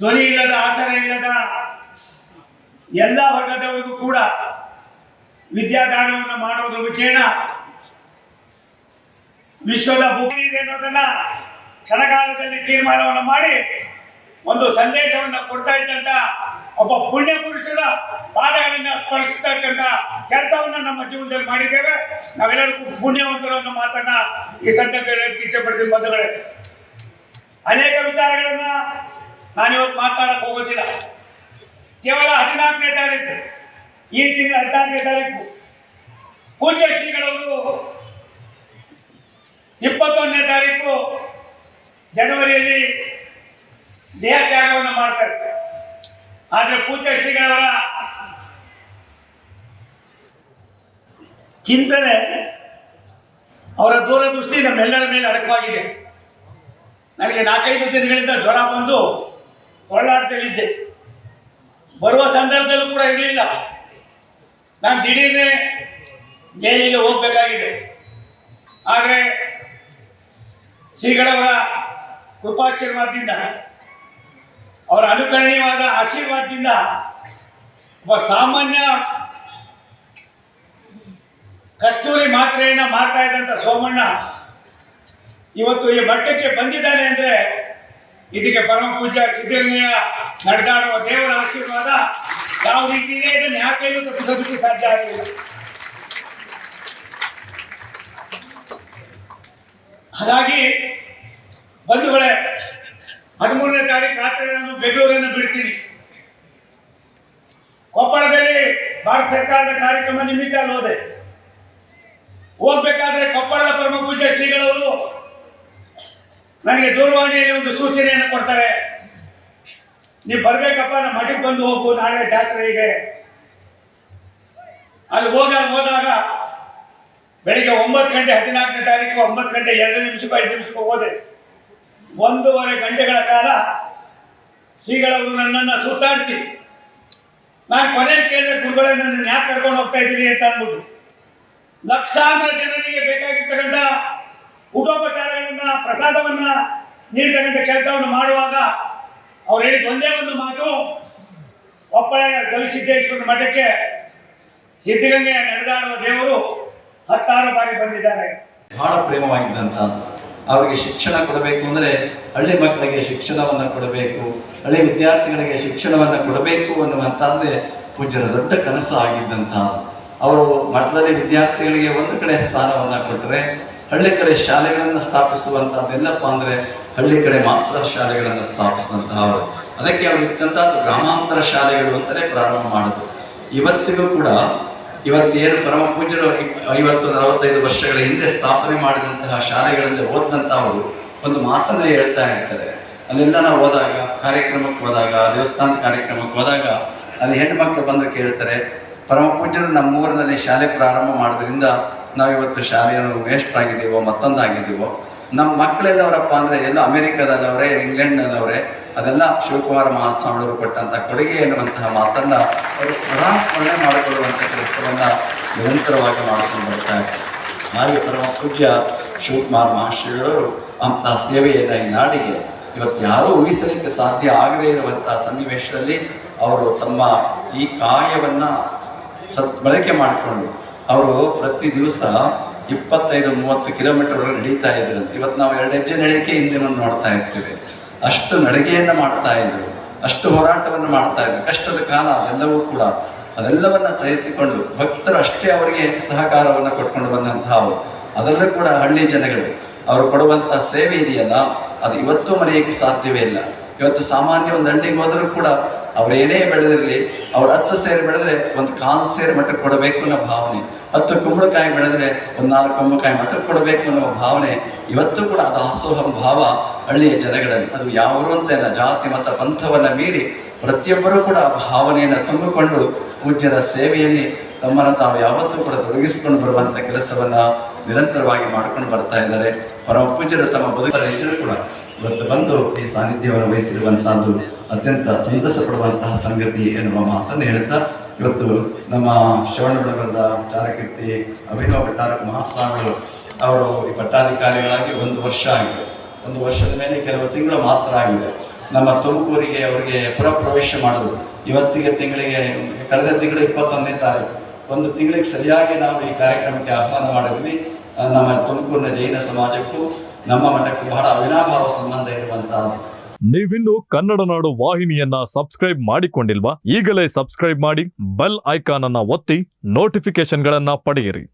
ಧ್ವನಿ ಇಲ್ಲದ ಆಸನ ಇಲ್ಲದ ಎಲ್ಲ ವರ್ಗದವರಿಗೂ ಕೂಡ ವಿದ್ಯಾದಾನವನ್ನು ಮಾಡುವುದು ಮುಖೇನ ವಿಶ್ವದ ಭೂಮಿ ಇದೆ ಅನ್ನೋದನ್ನ ಕ್ಷಣಕಾಲದಲ್ಲಿ ತೀರ್ಮಾನವನ್ನು ಮಾಡಿ ಒಂದು ಸಂದೇಶವನ್ನು ಕೊಡ್ತಾ ಇದ್ದಂತ ಒಬ್ಬ ಪುಣ್ಯ ಪುರುಷರ ಪಾದಗಳನ್ನ ಸ್ಪರ್ಶಿಸ್ತಕ್ಕಂಥ ಕೆಲಸವನ್ನ ನಮ್ಮ ಜೀವನದಲ್ಲಿ ಮಾಡಿದ್ದೇವೆ. ನಾವೆಲ್ಲರಿಗೂ ಪುಣ್ಯವಂತರು ಅನ್ನೋ ಮಾತನ್ನ ಈ ಸಂದರ್ಭದಲ್ಲಿ ಇಚ್ಛೆ ಪಡ್ತೀನಿ ಬಂಧುಗಳೇ. ಅನೇಕ ವಿಚಾರಗಳನ್ನ ನಾನಿವತ್ತು ಮಾತಾಡಕ್ಕೆ ಹೋಗೋದಿಲ್ಲ. ಕೇವಲ ಹದಿನಾಲ್ಕನೇ ತಾರೀಕು, ಈ ತಿಂಗಳ ಹದಿನಾಲ್ಕನೇ ತಾರೀಕು. ಪೂಜ್ಯ ಶ್ರೀಗಳವರು ಇಪ್ಪತ್ತೊಂದನೇ ತಾರೀಕು ಜನವರಿಯಲ್ಲಿ ದೇಹ ತ್ಯಾಗವನ್ನು ಮಾಡ್ತಾರೆ. ಆದರೆ ಪೂಜ್ಯ ಶ್ರೀಗಳವರ ಚಿಂತನೆ ಅವರ ದೂರದೃಷ್ಟಿ ನಮ್ಮೆಲ್ಲರ ಮೇಲೆ ಅಡಕವಾಗಿದೆ. ನನಗೆ ನಾಲ್ಕೈದು ದಿನಗಳಿಂದ ಜ್ವರ ಬಂದು ಹೊರಳಾಡ್ತೇವಿದ್ದೆ ಬರುವ ಸಂದರ್ಭದಲ್ಲೂ ಕೂಡ ಇರಲಿಲ್ಲ. ನಾನು ದಿಢೀರ್ನೆ ಜೈಲಿಗೆ ಹೋಗ್ಬೇಕಾಗಿದೆ. ಆದರೆ ಶ್ರೀಗಳವರ ಕೃಪಾಶೀರ್ವಾದದಿಂದ, ಅವರ ಅನುಕರಣೀಯವಾದ ಆಶೀರ್ವಾದದಿಂದ ಒಬ್ಬ ಸಾಮಾನ್ಯ ಕಸ್ತೂರಿ ಮಾತ್ರೆಯನ್ನು ಮಾಡ್ತಾ ಇದ್ದಂಥ ಸೋಮಣ್ಣ ಇವತ್ತು ಈ ಮಟ್ಟಕ್ಕೆ ಬಂದಿದ್ದಾನೆ ಅಂದ್ರೆ ಇದಕ್ಕೆ ಪರಮ ಪೂಜಾ ಸಿದ್ಧಗಂಗೆಯ ನಡೆದಾಡುವ ದೇವರ ಆಶೀರ್ವಾದ ಯಾವ ರೀತಿಯೇ ಇದೆ ಇದನ್ನು ಯಾಕೆಲ್ಲೂ ತಪ್ಪಿಸೋದಕ್ಕೆ ಸಾಧ್ಯ ಆಗಲಿಲ್ಲ. ಹಾಗಾಗಿ ಬಂಧುಗಳೇ, ಹದಿಮೂರನೇ ತಾರೀಕು ರಾತ್ರಿ ನಾನು ಬೆಂಗಳೂರನ್ನು ಬಿಡ್ತೀನಿ. ಕೊಪ್ಪಳದಲ್ಲಿ ಭಾರತ ಸರ್ಕಾರದ ಕಾರ್ಯಕ್ರಮ ನಿಮಿತ್ತ ಅಲ್ಲಿ ಹೋದೆ ಹೋಗ್ಬೇಕಾದ್ರೆ ಕೊಪ್ಪಳದ ಪರಮ ಪೂಜೆ ಶ್ರೀಗಳವರು ನನಗೆ ದೂರವಾಣಿಯಲ್ಲಿ ಒಂದು ಸೂಚನೆಯನ್ನು ಕೊಡ್ತಾರೆ. ನೀವು ಬರ್ಬೇಕಪ್ಪ ನಮ್ಮ ಮಠಕ್ಕೆ ಬಂದು ಹೋಗು, ನಾಳೆ ಜಾತ್ರೆಗೆ. ಅಲ್ಲಿ ಹೋದಾಗ ಹೋದಾಗ ಬೆಳಿಗ್ಗೆ ಒಂಬತ್ತು ಗಂಟೆ ಹದಿನಾಲ್ಕನೇ ತಾರೀಕು, ಒಂಬತ್ತು ಗಂಟೆ ಎರಡು ನಿಮಿಷಕ್ಕೂ ಐದು ನಿಮಿಷಕ್ಕೂ ಹೋದೆ. ಒಂದೂವರೆ ಗಂಟೆಗಳ ಕಾಲ ಶ್ರೀಗಳವರು ನನ್ನನ್ನು ಸುತ್ತಾಡಿಸಿ, ನಾನು ಕೊನೆಗೆ ಕೇಳಿದೆ ಗುರುಗಳೇ ನನ್ನ ಯಾಕೆ ಕರ್ಕೊಂಡು ಹೋಗ್ತಾ ಇದ್ದೀನಿ ಅಂತ ಅನ್ಬೋದು ಲಕ್ಷಾಂತರ ಜನರಿಗೆ ಬೇಕಾಗಿರ್ತಕ್ಕಂಥ ಪ್ರಸಾದವನ್ನ ನೀಡ್ತಕ್ಕಂಥ ಕೆಲಸವನ್ನು ಮಾಡುವಾಗ ಅವ್ರು ಹೇಳಿದ ಒಂದೇ ಒಂದು ಮಾತು, ಒಪ್ಪಳ ಗವಿಸಿದ್ದೇಶ್ವರ ಮಠಕ್ಕೆ ಸಿದ್ಧಗಂಗೆ ನಡೆದಾಡುವ ದೇವರು ಹತ್ತಾರು ಬಾರಿ ಬಂದಿದ್ದಾರೆ. ಬಹಳ ಪ್ರೇಮವಾಗಿದ್ದಂಥ ಅವರಿಗೆ ಶಿಕ್ಷಣ ಕೊಡಬೇಕು ಅಂದರೆ ಹಳ್ಳಿ ಮಕ್ಕಳಿಗೆ ಶಿಕ್ಷಣವನ್ನು ಕೊಡಬೇಕು, ಹಳ್ಳಿ ವಿದ್ಯಾರ್ಥಿಗಳಿಗೆ ಶಿಕ್ಷಣವನ್ನು ಕೊಡಬೇಕು ಅನ್ನುವಂಥದ್ದೇ ಪೂಜ್ಯರ ದೊಡ್ಡ ಕನಸು ಆಗಿದ್ದಂಥ ಅವರು ಮಠದಲ್ಲಿ ವಿದ್ಯಾರ್ಥಿಗಳಿಗೆ ಒಂದು ಕಡೆ ಸ್ಥಾನವನ್ನು ಕೊಟ್ಟರೆ ಹಳ್ಳಿ ಕಡೆ ಶಾಲೆಗಳನ್ನು ಸ್ಥಾಪಿಸುವಂಥದ್ದು ಎಲ್ಲಪ್ಪ ಅಂದರೆ ಹಳ್ಳಿ ಕಡೆ ಮಾತ್ರ ಶಾಲೆಗಳನ್ನು ಸ್ಥಾಪಿಸಿದಂತಹವರು ಅದಕ್ಕೆ ಅವ್ರು ಇದ್ದಂಥದ್ದು ಗ್ರಾಮಾಂತರ ಶಾಲೆಗಳು ಅಂತಲೇ ಪ್ರಾರಂಭ ಮಾಡಿದ್ರು. ಇವತ್ತಿಗೂ ಕೂಡ ಇವತ್ತೇನು ಪರಮ ಪೂಜ್ಯರು ಐವತ್ತು ನಲವತ್ತೈದು ವರ್ಷಗಳ ಹಿಂದೆ ಸ್ಥಾಪನೆ ಮಾಡಿದಂತಹ ಶಾಲೆಗಳಲ್ಲಿ ಓದಿದಂಥವರು ಒಂದು ಮಾತನ್ನೇ ಹೇಳ್ತಾ ಇರ್ತಾರೆ. ಅಲ್ಲೆಲ್ಲ ನಾವು ಹೋದಾಗ, ಕಾರ್ಯಕ್ರಮಕ್ಕೆ ಹೋದಾಗ, ದೇವಸ್ಥಾನದ ಕಾರ್ಯಕ್ರಮಕ್ಕೆ ಹೋದಾಗ ಅಲ್ಲಿ ಹೆಣ್ಮಕ್ಳು ಬಂದು ಕೇಳ್ತಾರೆ, ಪರಮ ಪೂಜ್ಯರು ನಮ್ಮೂರಿನಲ್ಲಿ ಶಾಲೆ ಪ್ರಾರಂಭ ಮಾಡೋದ್ರಿಂದ ನಾವಿವತ್ತು ಶಾಲೆಯನ್ನು ವೇಸ್ಟ್ ಆಗಿದ್ದೀವೋ ಮತ್ತೊಂದಾಗಿದ್ದೀವೋ, ನಮ್ಮ ಮಕ್ಕಳೆಲ್ಲವರಪ್ಪ ಅಂದರೆ ಎಲ್ಲೋ ಅಮೆರಿಕದಲ್ಲವರೇ, ಇಂಗ್ಲೆಂಡ್ನಲ್ಲವರೇ, ಅದೆಲ್ಲ ಶಿವಕುಮಾರ ಮಹಾಸ್ವಾಮಿಯವರು ಕೊಟ್ಟಂಥ ಕೊಡುಗೆ ಎನ್ನುವಂತಹ ಮಾತನ್ನು ಅವರು ಸದಾ ಸ್ಮರಣೆ ಮಾಡಿಕೊಳ್ಳುವಂಥ ಕೆಲಸವನ್ನು ನಿರಂತರವಾಗಿ ಮಾಡಿಕೊಂಡು ಬರ್ತಾ ಇದ್ದಾರೆ. ಹಾಗೆ ಪರಮ ಪೂಜ್ಯ ಶಿವಕುಮಾರ ಮಹಾಶ್ರೀಗಳವರು ಅಂಥ ಸೇವೆಯನ್ನು ಈ ನಾಡಿಗೆ ಇವತ್ತು ಯಾರೂ ಊಹಿಸಲಿಕ್ಕೆ ಸಾಧ್ಯ ಆಗದೇ ಇರುವಂಥ ಸನ್ನಿವೇಶದಲ್ಲಿ ಅವರು ತಮ್ಮ ಈ ಕಾಯವನ್ನು ಸತ್ ಬಳಕೆ ಮಾಡಿಕೊಂಡು ಅವರು ಪ್ರತಿ ದಿವಸ ಇಪ್ಪತ್ತೈದು ಮೂವತ್ತು ಕಿಲೋಮೀಟರ್ ನಡೀತಾ ಇದ್ರಂತೆ ಇವತ್ತು ನಾವು ಎರಡು ಹೆಜ್ಜೆ ನಡಿಕೆ ಹಿಂದಿನ ನೋಡ್ತಾ ಇರ್ತೀವಿ. ಅಷ್ಟು ನಡಿಗೆಯನ್ನು ಮಾಡ್ತಾ ಇದ್ರು. ಅಷ್ಟು ಹೋರಾಟವನ್ನು ಮಾಡ್ತಾ ಇದ್ರು. ಕಷ್ಟದ ಕಾಲ ಅದೆಲ್ಲವೂ ಕೂಡ ಅದೆಲ್ಲವನ್ನ ಸಹಿಸಿಕೊಂಡು ಭಕ್ತರು ಅಷ್ಟೇ ಅವರಿಗೆ ಸಹಕಾರವನ್ನು ಕೊಟ್ಕೊಂಡು ಬಂದಂತಹ ಅದರಲ್ಲೂ ಕೂಡ ಹಳ್ಳಿ ಜನಗಳು, ಅವರು ಕೊಡುವಂತಹ ಸೇವೆ ಇದೆಯಲ್ಲ, ಅದು ಇವತ್ತು ಮರೆಯಕ್ಕೆ ಸಾಧ್ಯವೇ ಇಲ್ಲ. ಇವತ್ತು ಸಾಮಾನ್ಯ ಒಂದು ಹಳ್ಳಿಗೆ ಹೋದರೂ ಕೂಡ ಅವರೇನೇ ಬೆಳೆದಿರಲಿ, ಅವ್ರು ಹತ್ತು ಸೇರು ಬೆಳೆದ್ರೆ ಒಂದು ಕಾಲು ಸೇರು ಮಟ್ಟಕ್ಕೆ ಕೊಡಬೇಕು ಅನ್ನೋ ಭಾವನೆ, ಹತ್ತು ಕುಂಬಳಕಾಯಿ ಬೆಳೆದ್ರೆ ಒಂದು ನಾಲ್ಕು ಕುಂಬಳಕಾಯಿ ಮಟ್ಟಕ್ಕೆ ಕೊಡಬೇಕು ಅನ್ನೋ ಭಾವನೆ, ಇವತ್ತು ಕೂಡ ಅದು ಅಸೋಹಂ ಭಾವ ಹಳ್ಳಿಯ ಜನಗಳಲ್ಲಿ. ಅದು ಯಾವರು ಅಂತ ಇಲ್ಲ, ಜಾತಿ, ಮತ, ಪಂಥವನ್ನು ಮೀರಿ ಪ್ರತಿಯೊಬ್ಬರೂ ಕೂಡ ಆ ಭಾವನೆಯನ್ನು ತುಂಬಿಕೊಂಡು ಪೂಜ್ಯರ ಸೇವೆಯಲ್ಲಿ ತಮ್ಮನ್ನು ತಾವು ಯಾವತ್ತೂ ಕೂಡ ತೊಡಗಿಸಿಕೊಂಡು ಬರುವಂಥ ಕೆಲಸವನ್ನು ನಿರಂತರವಾಗಿ ಮಾಡ್ಕೊಂಡು ಬರ್ತಾ ಇದ್ದಾರೆ. ಪರಮ ಪೂಜ್ಯರು ತಮ್ಮ ಬದುಕರ ಕೂಡ ಇವತ್ತು ಬಂದು ಈ ಸಾನ್ನಿಧ್ಯವನ್ನು ವಹಿಸಿರುವಂತಹದ್ದು ಅತ್ಯಂತ ಸಂತಸ ಪಡುವಂತಹ ಸಂಗತಿ ಎನ್ನುವ ಮಾತನ್ನು ಹೇಳ್ತಾ, ಇವತ್ತು ನಮ್ಮ ಶ್ರವಣ ಚಾರಕೀರ್ತಿ ಅಭಿನವ ಭಟ್ಟಾರಕ ಮಹಾಸ್ವಾಮಿಗಳು, ಅವರು ಈ ಪಟ್ಟಾಧಿಕಾರಿಗಳಾಗಿ ಒಂದು ವರ್ಷ ಆಗಿದೆ. ಒಂದು ವರ್ಷದ ಮೇಲೆ ಕೆಲವು ತಿಂಗಳು ಮಾತ್ರ ಆಗಿದೆ. ನಮ್ಮ ತುಮಕೂರಿಗೆ ಅವರಿಗೆ ಪುರಪ್ರವೇಶ ಮಾಡಿದ್ರು. ಇವತ್ತಿಗೆ ತಿಂಗಳಿಗೆ, ಕಳೆದ ತಿಂಗಳು ಇಪ್ಪತ್ತೊಂದನೇ ತಾರೀಕು. ಒಂದು ತಿಂಗಳಿಗೆ ಸರಿಯಾಗಿ ನಾವು ಈ ಕಾರ್ಯಕ್ರಮಕ್ಕೆ ಆಹ್ವಾನ ಮಾಡಿದ್ವಿ. ನಮ್ಮ ತುಮಕೂರಿನ ಜೈನ ಸಮಾಜಕ್ಕೂ ನಮ್ಮ ಮಠಕ್ಕೂ ಬಹಳ ಅವಿನಾಭಾವ ಸಂಬಂಧ ಇರುವಂತಹ ನೀವಿನ್ನು ಕನ್ನಡ ನಾಡು ವಾಹಿನಿಯನ್ನ ಸಬ್ಸ್ಕ್ರೈಬ್ ಮಾಡಿಕೊಂಡಿಲ್ವಾ? ಈಗಲೇ ಸಬ್ಸ್ಕ್ರೈಬ್ ಮಾಡಿ ಬೆಲ್ ಐಕಾನ್ ಅನ್ನ ಒತ್ತಿ ನೋಟಿಫಿಕೇಶನ್ಗಳನ್ನ ಪಡೆಯಿರಿ.